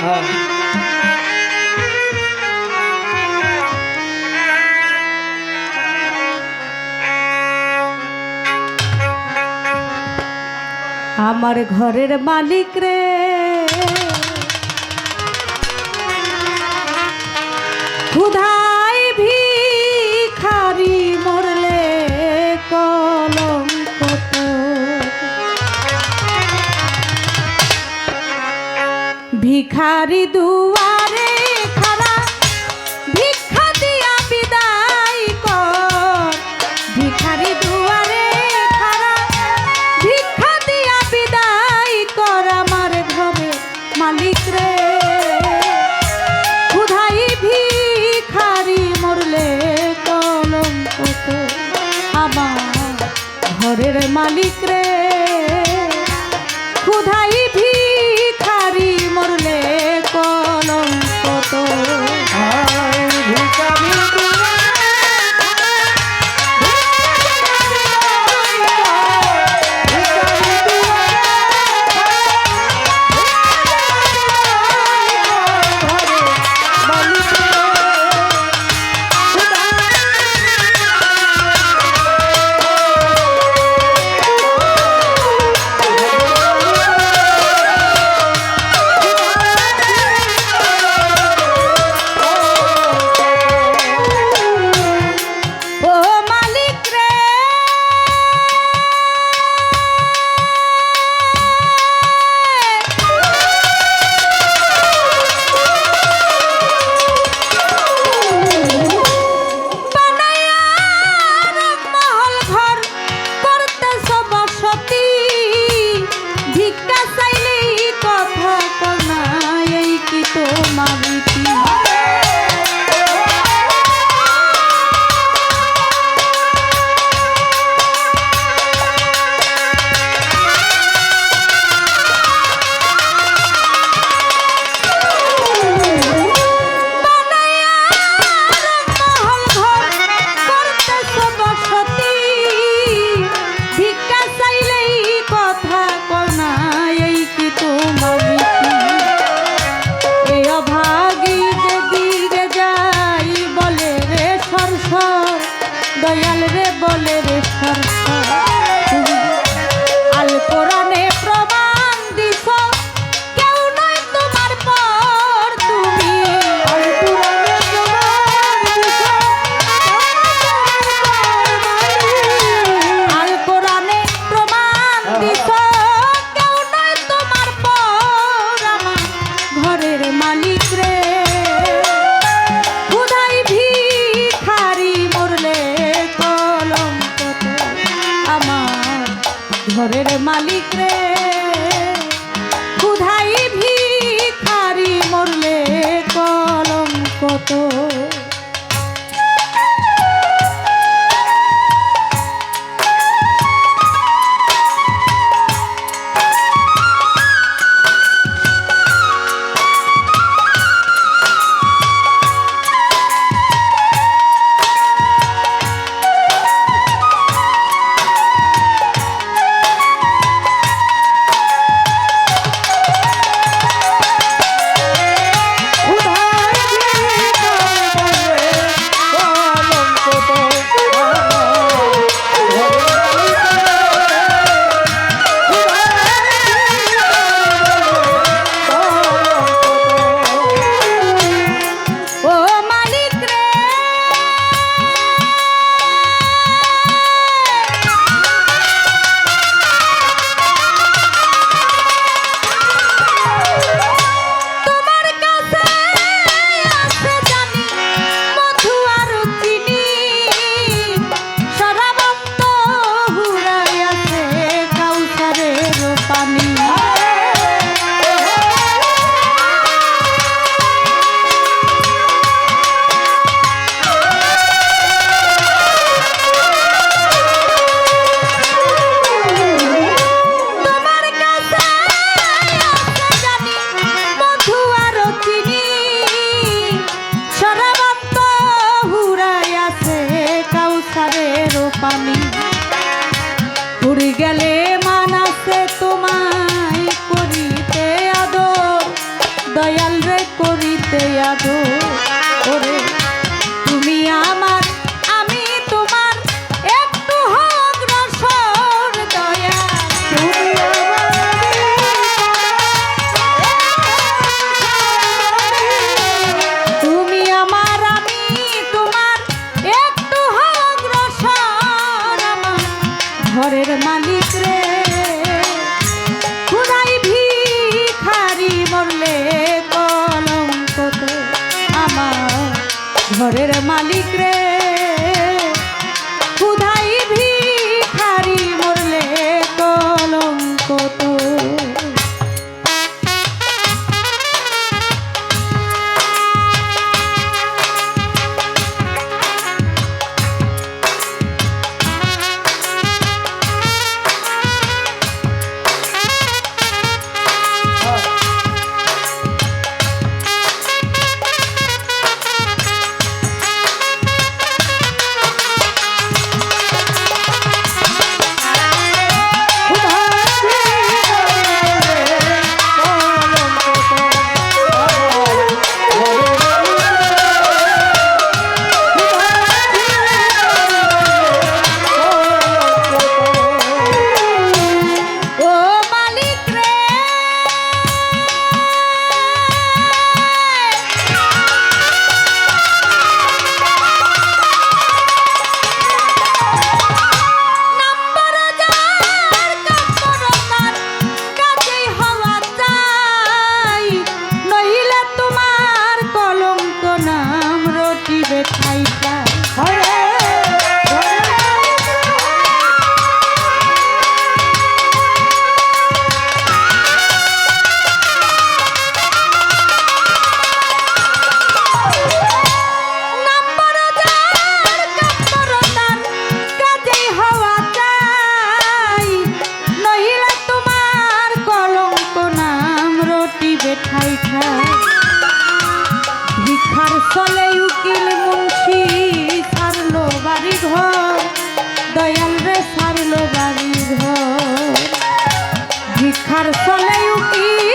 হ্যাঁ। আমার ঘরের মালিক রে। ক্ষুধাই ভিখারি দুয়ারে খারা ভিক্ষা দিয়া বিদায় কর। ভিখারি দুয়ারে খারা ভিক্ষা দিয়া বিদায় কর আমার ঘরে মালিক রে। ক্ষুধাই ভিখারি মরলে তো আমার ঘরের মালিক রে। ঘরের মালিক রে। খুদাই ভিখারি মরলে কলম তো করতে আদর থাকে ঠাই। ঠাই ভিক্ষার চলে উকিল মুন্সি, সারলো বাড়ি ঘর। দয়াল রে সারলো বাড়ি ঘর। ভিক্ষার চলে উকিল